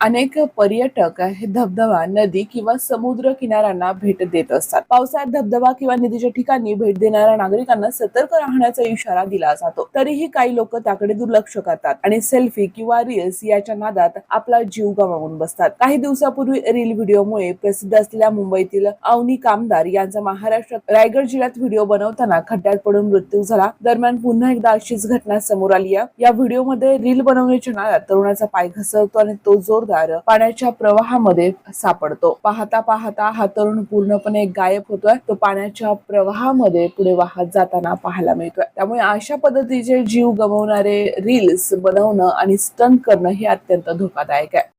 अनेक पर्यटक हे धबधबा नदी किंवा समुद्र किनाऱ्यांना भेट देत असतात. पावसाळ्यात धबधबा किंवा नदीच्या ठिकाणी भेट देणाऱ्या नागरिकांना सतर्क राहण्याचा इशारा दिला जातो. तरीही काही लोक त्याकडे दुर्लक्ष करतात आणि सेल्फी किंवा रील्स याच्या नादात आपला जीव गमावून बसतात. काही दिवसापूर्वी रील व्हिडिओमुळे प्रसिद्ध असलेल्या मुंबईतील अवनी कामदार यांचा महाराष्ट्रात रायगड जिल्ह्यात व्हिडिओ बनवताना खड्ड्यात पडून मृत्यू झाला. दरम्यान पुन्हा एकदा अशीच घटना समोर आली या व्हिडिओमध्ये रील बनवण्याच्या नादात तरुणाचा पाय घसरतो आणि तो जोर जोरदार पाण्याच्या प्रवाहामध्ये सापडतो. पाहता पाहता हा तरुण पूर्णपणे गायब होतोय. तो पाण्याच्या प्रवाहामध्ये पुढे वाहत जाताना पाहायला मिळतोय. त्यामुळे अशा पद्धतीचे जीव गमवणारे रील्स बनवणं आणि स्टंट करणं हे अत्यंत धोकादायक आहे.